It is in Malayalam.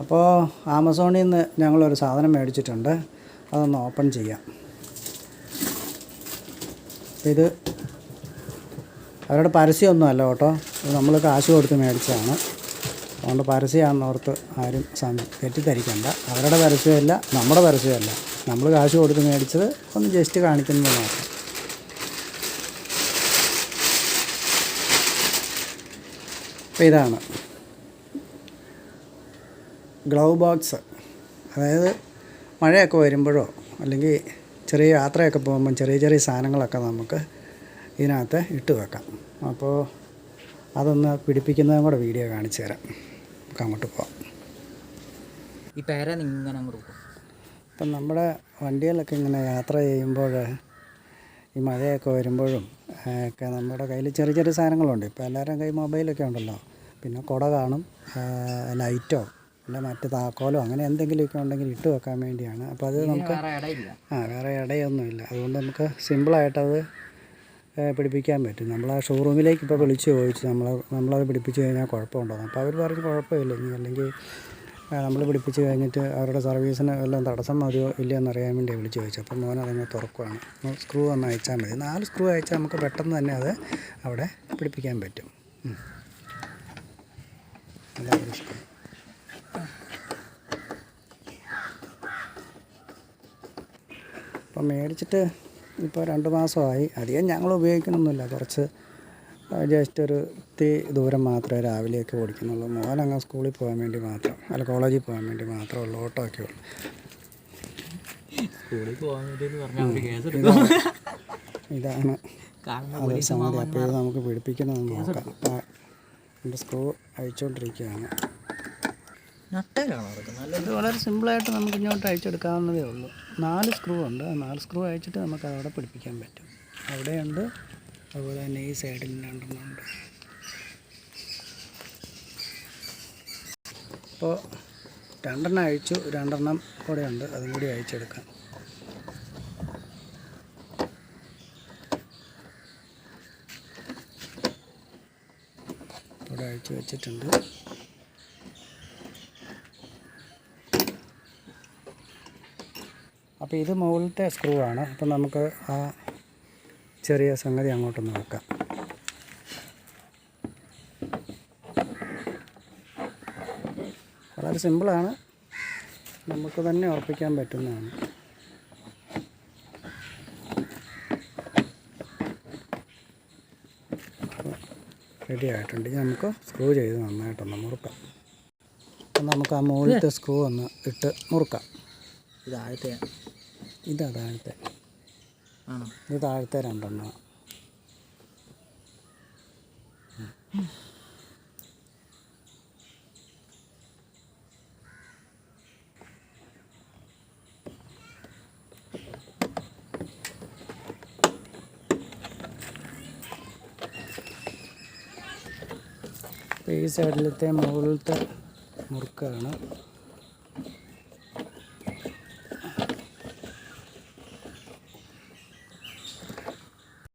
അപ്പോൾ ആമസോണിൽ നിന്ന് ഞങ്ങളൊരു സാധനം മേടിച്ചിട്ടുണ്ട്. അതൊന്ന് ഓപ്പൺ ചെയ്യാം. ഇത് അവരുടെ പരസ്യമൊന്നുമല്ല കേട്ടോ. ഇത് നമ്മൾ കാശ് കൊടുത്ത് മേടിച്ചതാണ്. അതുകൊണ്ട് പരസ്യമാണെന്ന് ഓർത്ത് ആരും തെറ്റിദ്ധരിക്കണ്ട. അവരുടെ പരസ്യമല്ല നമ്മുടെ പരസ്യമല്ല. നമ്മൾ കാശ് കൊടുത്ത് മേടിച്ചത് ഒന്ന് ജസ്റ്റ് കാണിക്കുന്നത് മാത്രം. അപ്പോൾ ഇതാണ്. ഗ്ലൗ ബോക്സ് അതായത് മഴയൊക്കെ വരുമ്പോഴോ അല്ലെങ്കിൽ ചെറിയ യാത്രയൊക്കെ പോകുമ്പം ചെറിയ ചെറിയ സാധനങ്ങളൊക്കെ നമുക്ക് ഇതിനകത്ത് ഇട്ട് വെക്കാം. അപ്പോൾ അതൊന്ന് പിടിപ്പിക്കുന്നതും കൂടെ വീഡിയോ കാണിച്ചു തരാം. നമുക്ക് അങ്ങോട്ട് പോകാം ഈ പേര ഇങ്ങനെ അങ്ങോട്ട് പോകും ഇപ്പം നമ്മുടെ വണ്ടികളൊക്കെ ഇങ്ങനെ യാത്ര ചെയ്യുമ്പോൾ ഈ മഴയൊക്കെ വരുമ്പോഴും ഒക്കെ നമ്മുടെ കയ്യിൽ ചെറിയ ചെറിയ സാധനങ്ങളുണ്ട്. ഇപ്പോൾ എല്ലാവരും കയ്യിൽ മൊബൈലൊക്കെ ഉണ്ടല്ലോ. പിന്നെ കുട കാണും ലൈറ്റോ അല്ല മറ്റ് താക്കോലോ അങ്ങനെ എന്തെങ്കിലുമൊക്കെ ഉണ്ടെങ്കിൽ ഇട്ട് വെക്കാൻ വേണ്ടിയാണ്. അപ്പോൾ അത് നമുക്ക് ആ വേറെ ഇടയൊന്നുമില്ല. അതുകൊണ്ട് നമുക്ക് സിമ്പിളായിട്ടത് പിടിപ്പിക്കാൻ പറ്റും. നമ്മൾ ആ ഷോറൂമിലേക്ക് ഇപ്പോൾ വിളിച്ച് ചോദിച്ചു നമ്മൾ നമ്മളത് പിടിപ്പിച്ച് കഴിഞ്ഞാൽ കുഴപ്പമുണ്ടോ അപ്പോൾ അവർ പറഞ്ഞു കുഴപ്പമില്ല ഇനി. അല്ലെങ്കിൽ നമ്മൾ പിടിപ്പിച്ച് കഴിഞ്ഞിട്ട് അവരുടെ സർവീസിന് വല്ലതും തടസ്സം മതിയോ ഇല്ലയോ എന്നറിയാൻ വേണ്ടി വിളിച്ച് ചോദിച്ചു അപ്പം മോൻ അതങ്ങ് തുറക്കുകയാണ് സ്ക്രൂ ഒന്ന് അയച്ചാൽ മതി. നാല് സ്ക്രൂ അയച്ചാൽ നമുക്ക് പെട്ടെന്ന് തന്നെ അത് അവിടെ പിടിപ്പിക്കാൻ പറ്റും. എല്ലാവർക്കും അതാണ് അപ്പം മേടിച്ചിട്ട് ഇപ്പോൾ രണ്ട് മാസമായി. അധികം ഞങ്ങൾ ഉപയോഗിക്കണമൊന്നുമില്ല കുറച്ച് ജസ്റ്റ് ഒരു ഇത്തി ദൂരം മാത്രമേ രാവിലെയൊക്കെ ഓടിക്കുന്നുള്ളൂ. മോനങ്ങ് സ്കൂളിൽ പോകാൻ വേണ്ടി മാത്രം അല്ല കോളേജിൽ പോകാൻ വേണ്ടി മാത്രമേ ഉള്ളൂ. ഓട്ടോ ഒക്കെ ഉള്ളൂ. സ്കൂളിൽ പോകാൻ വേണ്ടി പറഞ്ഞാൽ കേസ് ഇതാണ്. അത് സംഗതി അപ്പോൾ ഇത് നമുക്ക് പിടിപ്പിക്കുന്നത് നോക്കാം. എന്റെ സ്ക്രൂ അഴിച്ചുകൊണ്ടിരിക്കുകയാണ്. നട്ടയിലാണോ നല്ല ഇത് വളരെ സിമ്പിളായിട്ട് നമുക്ക് ഇങ്ങോട്ട് അയച്ചെടുക്കാവുന്നതേ ഉള്ളൂ. നാല് സ്ക്രൂ ഉണ്ട്. നാല് സ്ക്രൂ അയച്ചിട്ട് നമുക്ക് അവിടെ പിടിപ്പിക്കാൻ പറ്റും. അവിടെയുണ്ട്. അതുപോലെ തന്നെ ഈ സൈഡിൽ രണ്ടെണ്ണമുണ്ട് അപ്പോൾ രണ്ടെണ്ണം അഴിച്ചു രണ്ടെണ്ണം കൂടെ ഉണ്ട് അതും കൂടി അയച്ചെടുക്കാം ഇവിടെ അഴിച്ചു വെച്ചിട്ടുണ്ട്. അപ്പോൾ ഇത് മുകളിലത്തെ സ്ക്രൂ ആണ്. അപ്പം നമുക്ക് ആ ചെറിയ സംഗതി അങ്ങോട്ടൊന്ന് നോക്കാം. വളരെ സിമ്പിളാണ് നമുക്ക് തന്നെ ഉറപ്പിക്കാൻ പറ്റുന്നതാണ്. റെഡി ഇനി നമുക്ക് സ്ക്രൂ ചെയ്ത് നന്നായിട്ടൊന്ന് മുറുക്കാം. നമുക്ക് ആ മുകളിലത്തെ സ്ക്രൂ ഒന്ന് ഇട്ട് മുറുക്കാം. ഇതായിട്ട് ഇതാ താഴത്തെ. ഇത് താഴത്തെ രണ്ടെണ്ണ. ഈ സൈഡിലത്തെ മുകളിലത്തെ മുറുക്കാണ്.